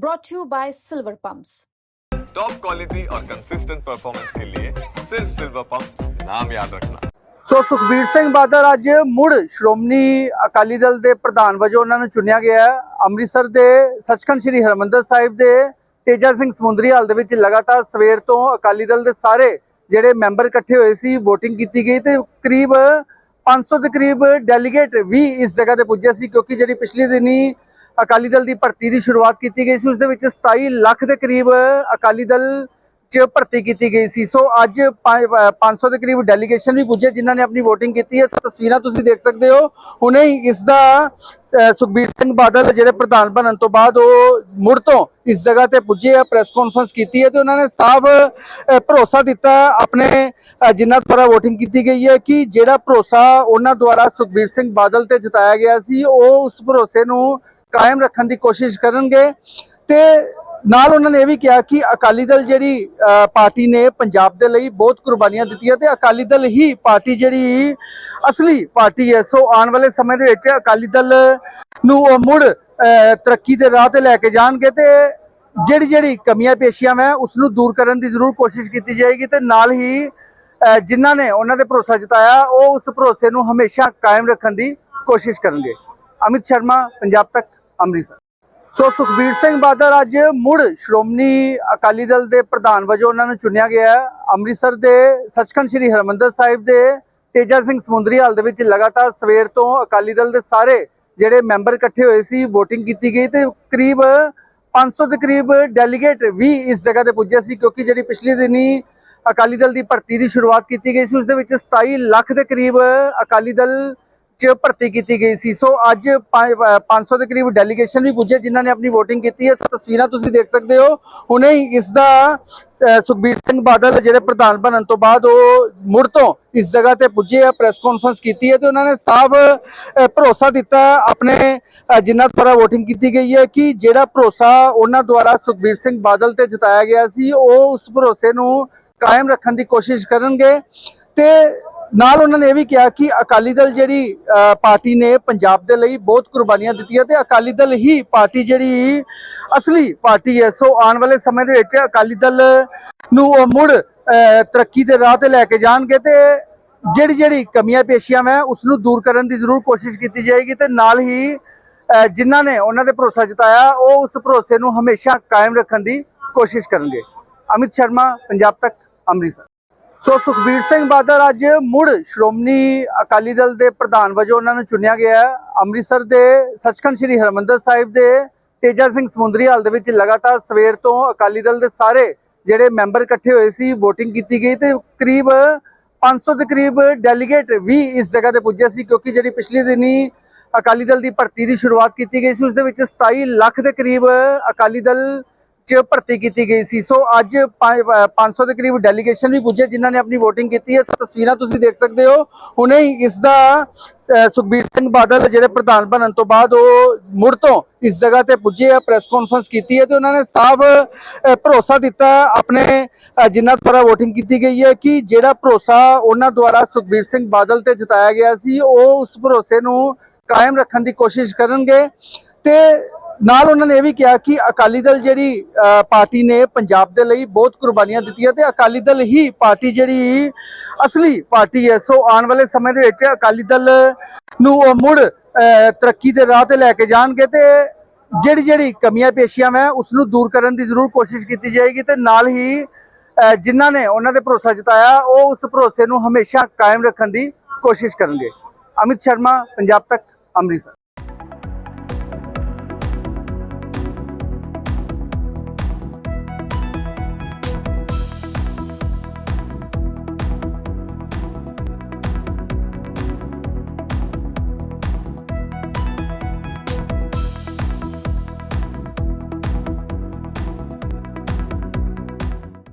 brought to you by Silver Pumps. Top quality और consistent performance के लिए सिर्फ सिल्वर पंप नाम याद रखना ਸੋ ਸੁਖਬੀਰ ਸਿੰਘ ਬਾਦਲ ਅੱਜ ਮੁੜ ਸ਼੍ਰੋਮਣੀ ਅਕਾਲੀ ਦਲ ਦੇ ਪ੍ਰਧਾਨ ਵਜੋਂ ਉਹਨਾਂ ਨੂੰ ਚੁਣਿਆ ਗਿਆ ਹੈ ਅੰਮ੍ਰਿਤਸਰ ਦੇ ਸੱਚਖੰਡ ਸ੍ਰੀ ਹਰਮੰਦਰ ਸਾਹਿਬ ਦੇ ਤੇਜਾ ਸਿੰਘ ਸਮੁੰਦਰੀ ਹਾਲ ਦੇ ਵਿੱਚ ਲਗਾਤਾਰ ਸਵੇਰ ਤੋਂ ਅਕਾਲੀ ਦਲ ਦੇ ਸਾਰੇ ਜਿਹੜੇ ਮੈਂਬਰ ਇਕੱਠੇ ਹੋਏ ਸੀ VOTING ਕੀਤੀ ਗਈ ਤੇ ਕਰੀਬ 500 ਦੇ ਕਰੀਬ ਡੈਲੀਗੇਟ ਵੀ ਇਸ ਜਗ੍ਹਾ ਤੇ ਪੁੱਜੇ ਸੀ ਕਿਉਂਕਿ ਜਿਹੜੀ ਪਿਛਲੇ ਦਿਨੀ ਅਕਾਲੀ ਦਲ ਦੀ ਭਰਤੀ ਦੀ ਸ਼ੁਰੂਆਤ ਕੀਤੀ ਗਈ ਸੀ। ਉਸ ਦੇ ਵਿੱਚ 27 ਲੱਖ ਦੇ ਕਰੀਬ ਅਕਾਲੀ ਦਲ ਚ ਭਰਤੀ ਕੀਤੀ ਗਈ ਸੀ। ਸੋ ਅੱਜ ਪੰਜ- ਅ, 500 ਦੇ ਕਰੀਬ ਡੈਲੀਗੇਸ਼ਨ ਵੀ ਪੁੱਜੇ ਜਿਨ੍ਹਾਂ ਨੇ ਆਪਣੀ VOTING ਕੀਤੀ ਹੈ। ਸੋ ਤਸਵੀਰਾਂ ਤੁਸੀਂ ਦੇਖ ਸਕਦੇ ਹੋ। ਹੁਣੇ ਹੀ ਇਸ ਦਾ ਸੁਖਬੀਰ ਸਿੰਘ ਬਾਦਲ ਜਿਹੜੇ ਪ੍ਰਧਾਨ ਬਣਨ ਤੋਂ ਬਾਅਦ ਉਹ ਮੁੜ ਤੋਂ ਇਸ ਜਗ੍ਹਾ ਤੇ ਪੁੱਜੇ ਆ ਪ੍ਰੈਸ ਕਾਨਫਰੰਸ ਕੀਤੀ ਹੈ ਤੇ ਉਹਨਾਂ ਨੇ ਸਾਫ਼ ਭਰੋਸਾ ਦਿੱਤਾ ਆਪਣੇ ਜਿਨ੍ਹਾਂ ਦੁਆਰਾ VOTING ਕੀਤੀ ਗਈ ਹੈ ਕਿ ਜਿਹੜਾ ਭਰੋਸਾ ਉਹਨਾਂ ਦੁਆਰਾ ਸੁਖਬੀਰ ਸਿੰਘ ਬਾਦਲ ਤੇ ਜਤਾਇਆ ਗਿਆ ਸੀ ਉਹ ਉਸ ਭਰੋਸੇ ਨੂੰ ਕਾਇਮ ਰੱਖਣ ਦੀ ਕੋਸ਼ਿਸ਼ ਕਰਨਗੇ। ਤੇ ਨਾਲ ਉਹਨਾਂ ਨੇ ਇਹ ਵੀ ਕਿਹਾ ਕਿ ਅਕਾਲੀ ਦਲ ਜਿਹੜੀ ਪਾਰਟੀ ਨੇ ਪੰਜਾਬ ਦੇ ਲਈ ਬਹੁਤ ਕੁਰਬਾਨੀਆਂ ਦਿੱਤੀਆਂ ਤੇ ਅਕਾਲੀ ਦਲ ਹੀ ਪਾਰਟੀ ਜਿਹੜੀ ਅਸਲੀ ਪਾਰਟੀ ਹੈ। ਸੋ ਆਉਣ ਵਾਲੇ ਸਮੇਂ ਦੇ ਵਿੱਚ ਅਕਾਲੀ ਦਲ ਨੂੰ ਉਹ ਮੁੜ ਤਰੱਕੀ ਦੇ ਰਾਹ ਤੇ ਲੈ ਕੇ ਜਾਣਗੇ ਤੇ ਜਿਹੜੀ ਜਿਹੜੀ ਕਮੀਆਂ ਪੇਸ਼ੀਆਂ ਮੈਂ ਉਸ ਨੂੰ ਦੂਰ ਕਰਨ ਦੀ ਜ਼ਰੂਰ ਕੋਸ਼ਿਸ਼ ਕੀਤੀ ਜਾਏਗੀ ਤੇ ਨਾਲ ਹੀ ਜਿਨ੍ਹਾਂ ਨੇ ਉਹਨਾਂ ਤੇ ਭਰੋਸਾ ਜਤਾਇਆ, ਉਹ ਉਸ ਭਰੋਸੇ ਨੂੰ ਹਮੇਸ਼ਾ ਕਾਇਮ ਰੱਖਣ ਦੀ ਕੋਸ਼ਿਸ਼ ਕਰਨਗੇ। ਅਮਿਤ ਸ਼ਰਮਾ, ਪੰਜਾਬ ਤੱਕ। ਅੰਮ੍ਰਿਤਸਰ। ਸੋ ਸੁਖਬੀਰ ਸਿੰਘ ਬਾਦਲ ਅੱਜ ਮੁੜ ਸ਼੍ਰੋਮਣੀ ਅਕਾਲੀ ਦਲ ਦੇ ਪ੍ਰਧਾਨ ਵਜੋਂ ਉਹਨਾਂ ਨੂੰ ਚੁਣਿਆ ਗਿਆ ਹੈ। ਅੰਮ੍ਰਿਤਸਰ ਦੇ ਸੱਚਖੰਡ ਸ੍ਰੀ ਹਰਮੰਦਰ ਸਾਹਿਬ ਦੇ ਤੇਜਾ ਸਿੰਘ ਸਮੁੰਦਰੀ ਹਾਲ ਦੇ ਵਿੱਚ ਲਗਾਤਾਰ ਸਵੇਰ ਤੋਂ ਅਕਾਲੀ ਦਲ ਦੇ ਸਾਰੇ ਜਿਹੜੇ ਮੈਂਬਰ ਇਕੱਠੇ ਹੋਏ ਸੀ VOTING ਕੀਤੀ ਗਈ ਤੇ ਕਰੀਬ 500 ਦੇ ਕਰੀਬ ਡੈਲੀਗੇਟ ਵੀ ਇਸ ਜਗ੍ਹਾ ਤੇ ਪੁੱਜੇ ਸੀ ਕਿਉਂਕਿ ਜਿਹੜੀ ਪਿਛਲੇ ਦਿਨੀ ਅਕਾਲੀ ਦਲ ਦੀ ਭਰਤੀ ਦੀ ਸ਼ੁਰੂਆਤ ਕੀਤੀ ਗਈ ਸੀ, ਉਸ ਦੇ ਵਿੱਚ 27 ਲੱਖ ਦੇ ਕਰੀਬ ਅਕਾਲੀ ਦਲ ਚ ਭਰਤੀ ਕੀਤੀ ਗਈ ਸੀ। ਸੋ ਅੱਜ ਪੰਜ- ਅ, 500 ਦੇ ਕਰੀਬ ਡੈਲੀਗੇਸ਼ਨ ਵੀ ਪੁੱਜੇ ਜਿਨ੍ਹਾਂ ਨੇ ਆਪਣੀ VOTING ਕੀਤੀ ਹੈ। ਸੋ ਤਸਵੀਰਾਂ ਤੁਸੀਂ ਦੇਖ ਸਕਦੇ ਹੋ। ਹੁਣੇ ਹੀ ਇਸ ਦਾ ਸੁਖਬੀਰ ਸਿੰਘ ਬਾਦਲ ਜਿਹੜੇ ਪ੍ਰਧਾਨ ਬਣਨ ਤੋਂ ਬਾਅਦ ਉਹ ਮੁੜ ਤੋਂ ਇਸ ਜਗ੍ਹਾ ਤੇ ਪੁੱਜੇ ਆ ਪ੍ਰੈਸ ਕਾਨਫਰੰਸ ਕੀਤੀ ਹੈ ਤੇ ਉਹਨਾਂ ਨੇ ਸਾਫ਼ ਭਰੋਸਾ ਦਿੱਤਾ ਆਪਣੇ ਜਿਨ੍ਹਾਂ ਦੁਆਰਾ VOTING ਕੀਤੀ ਗਈ ਹੈ ਕਿ ਜਿਹੜਾ ਭਰੋਸਾ ਉਹਨਾਂ ਦੁਆਰਾ ਸੁਖਬੀਰ ਸਿੰਘ ਬਾਦਲ ਤੇ ਜਤਾਇਆ ਗਿਆ ਸੀ ਉਹ ਉਸ ਭਰੋਸੇ ਨੂੰ ਕਾਇਮ ਰੱਖਣ ਦੀ ਕੋਸ਼ਿਸ਼ ਕਰਨਗੇ। ਤੇ ਨਾਲ ਉਹਨਾਂ ਨੇ ਇਹ ਵੀ ਕਿਹਾ ਕਿ ਅਕਾਲੀ ਦਲ ਜਿਹੜੀ ਪਾਰਟੀ ਨੇ ਪੰਜਾਬ ਦੇ ਲਈ ਬਹੁਤ ਕੁਰਬਾਨੀਆਂ ਦਿੱਤੀਆਂ ਤੇ ਅਕਾਲੀ ਦਲ ਹੀ ਪਾਰਟੀ ਜਿਹੜੀ ਅਸਲੀ ਪਾਰਟੀ ਹੈ। ਸੋ ਆਉਣ ਵਾਲੇ ਸਮੇਂ ਦੇ ਵਿੱਚ ਅਕਾਲੀ ਦਲ ਨੂੰ ਉਹ ਮੁੜ ਤਰੱਕੀ ਦੇ ਰਾਹ ਤੇ ਲੈ ਕੇ ਜਾਣਗੇ ਤੇ ਜਿਹੜੀ ਜਿਹੜੀ ਕਮੀਆਂ ਪੇਸ਼ੀਆਂ ਮੈਂ ਉਸ ਨੂੰ ਦੂਰ ਕਰਨ ਦੀ ਜ਼ਰੂਰ ਕੋਸ਼ਿਸ਼ ਕੀਤੀ ਜਾਏਗੀ ਤੇ ਨਾਲ ਹੀ ਜਿਨ੍ਹਾਂ ਨੇ ਉਹਨਾਂ ਤੇ ਭਰੋਸਾ ਜਤਾਇਆ, ਉਹ ਉਸ ਭਰੋਸੇ ਨੂੰ ਹਮੇਸ਼ਾ ਕਾਇਮ ਰੱਖਣ ਦੀ ਕੋਸ਼ਿਸ਼ ਕਰਨਗੇ। ਅਮਿਤ ਸ਼ਰਮਾ, ਪੰਜਾਬ ਤੱਕ, ਅੰਮ੍ਰਿਤਸਰ। ਸੋ ਸੁਖਬੀਰ ਸਿੰਘ ਬਾਦਲ ਅੱਜ ਮੁੜ ਸ਼੍ਰੋਮਣੀ ਅਕਾਲੀ ਦਲ ਦੇ ਪ੍ਰਧਾਨ ਵਜੋਂ ਉਹਨਾਂ ਨੂੰ ਚੁਣਿਆ ਗਿਆ ਹੈ। ਅੰਮ੍ਰਿਤਸਰ ਦੇ ਸੱਚਖੰਡ ਸ੍ਰੀ ਹਰਮੰਦਰ ਸਾਹਿਬ ਦੇ ਤੇਜਾ ਸਿੰਘ ਸਮੁੰਦਰੀ ਹਾਲ ਦੇ ਵਿੱਚ ਲਗਾਤਾਰ ਸਵੇਰ ਤੋਂ ਅਕਾਲੀ ਦਲ ਦੇ ਸਾਰੇ ਜਿਹੜੇ ਮੈਂਬਰ ਇਕੱਠੇ ਹੋਏ ਸੀ VOTING ਕੀਤੀ ਗਈ ਤੇ ਕਰੀਬ 500 ਦੇ ਕਰੀਬ ਡੈਲੀਗੇਟ ਵੀ ਇਸ ਜਗ੍ਹਾ ਤੇ ਪੁੱਜੇ ਸੀ ਕਿਉਂਕਿ ਜਿਹੜੀ ਪਿਛਲੇ ਦਿਨੀ ਅਕਾਲੀ ਦਲ ਦੀ ਭਰਤੀ ਦੀ ਸ਼ੁਰੂਆਤ ਕੀਤੀ ਗਈ ਸੀ, ਉਸ ਦੇ ਵਿੱਚ 27 ਲੱਖ ਦੇ ਕਰੀਬ ਅਕਾਲੀ ਦਲ ਚ ਭਰਤੀ ਕੀਤੀ ਗਈ ਸੀ। ਸੋ ਅੱਜ ਪੰਜ- ਅ, 500 ਦੇ ਕਰੀਬ ਡੈਲੀਗੇਸ਼ਨ ਵੀ ਪੁੱਜੇ ਜਿਨ੍ਹਾਂ ਨੇ ਆਪਣੀ VOTING ਕੀਤੀ ਹੈ। ਸੋ ਤਸਵੀਰਾਂ ਤੁਸੀਂ ਦੇਖ ਸਕਦੇ ਹੋ। ਹੁਣੇ ਹੀ ਇਸ ਦਾ ਸੁਖਬੀਰ ਸਿੰਘ ਬਾਦਲ ਜਿਹੜੇ ਪ੍ਰਧਾਨ ਬਣਨ ਤੋਂ ਬਾਅਦ ਉਹ ਮੁੜ ਤੋਂ ਇਸ ਜਗ੍ਹਾ ਤੇ ਪੁੱਜੇ ਆ ਪ੍ਰੈਸ ਕਾਨਫਰੰਸ ਕੀਤੀ ਹੈ ਤੇ ਉਹਨਾਂ ਨੇ ਸਾਫ਼ ਭਰੋਸਾ ਦਿੱਤਾ ਆਪਣੇ ਜਿਨ੍ਹਾਂ ਦੁਆਰਾ VOTING ਕੀਤੀ ਗਈ ਹੈ ਕਿ ਜਿਹੜਾ ਭਰੋਸਾ ਉਹਨਾਂ ਦੁਆਰਾ ਸੁਖਬੀਰ ਸਿੰਘ ਬਾਦਲ ਤੇ ਜਤਾਇਆ ਗਿਆ ਸੀ ਉਹ ਉਸ ਭਰੋਸੇ ਨੂੰ ਕਾਇਮ ਰੱਖਣ ਦੀ ਕੋਸ਼ਿਸ਼ ਕਰਨਗੇ। ਤੇ ਨਾਲ ਉਹਨਾਂ ਨੇ ਇਹ ਵੀ ਕਿਹਾ ਕਿ ਅਕਾਲੀ ਦਲ ਜਿਹੜੀ ਪਾਰਟੀ ਨੇ ਪੰਜਾਬ ਦੇ ਲਈ ਬਹੁਤ ਕੁਰਬਾਨੀਆਂ ਦਿੱਤੀਆਂ ਤੇ ਅਕਾਲੀ ਦਲ ਹੀ ਪਾਰਟੀ ਜਿਹੜੀ ਅਸਲੀ ਪਾਰਟੀ ਹੈ। ਸੋ ਆਉਣ ਵਾਲੇ ਸਮੇਂ ਦੇ ਵਿੱਚ ਅਕਾਲੀ ਦਲ ਨੂੰ ਉਹ ਮੁੜ ਤਰੱਕੀ ਦੇ ਰਾਹ ਤੇ ਲੈ ਕੇ ਜਾਣਗੇ ਤੇ ਜਿਹੜੀ ਜਿਹੜੀ ਕਮੀਆਂ ਪੇਸ਼ੀਆਂ ਮੈਂ ਉਸ ਨੂੰ ਦੂਰ ਕਰਨ ਦੀ ਜ਼ਰੂਰ ਕੋਸ਼ਿਸ਼ ਕੀਤੀ ਜਾਏਗੀ ਤੇ ਨਾਲ ਹੀ ਜਿਨ੍ਹਾਂ ਨੇ ਉਹਨਾਂ ਤੇ ਭਰੋਸਾ ਜਤਾਇਆ, ਉਹ ਉਸ ਭਰੋਸੇ ਨੂੰ ਹਮੇਸ਼ਾ ਕਾਇਮ ਰੱਖਣ ਦੀ ਕੋਸ਼ਿਸ਼ ਕਰਨਗੇ। ਅਮਿਤ ਸ਼ਰਮਾ, ਪੰਜਾਬ ਤੱਕ, ਅੰਮ੍ਰਿਤਸਰ।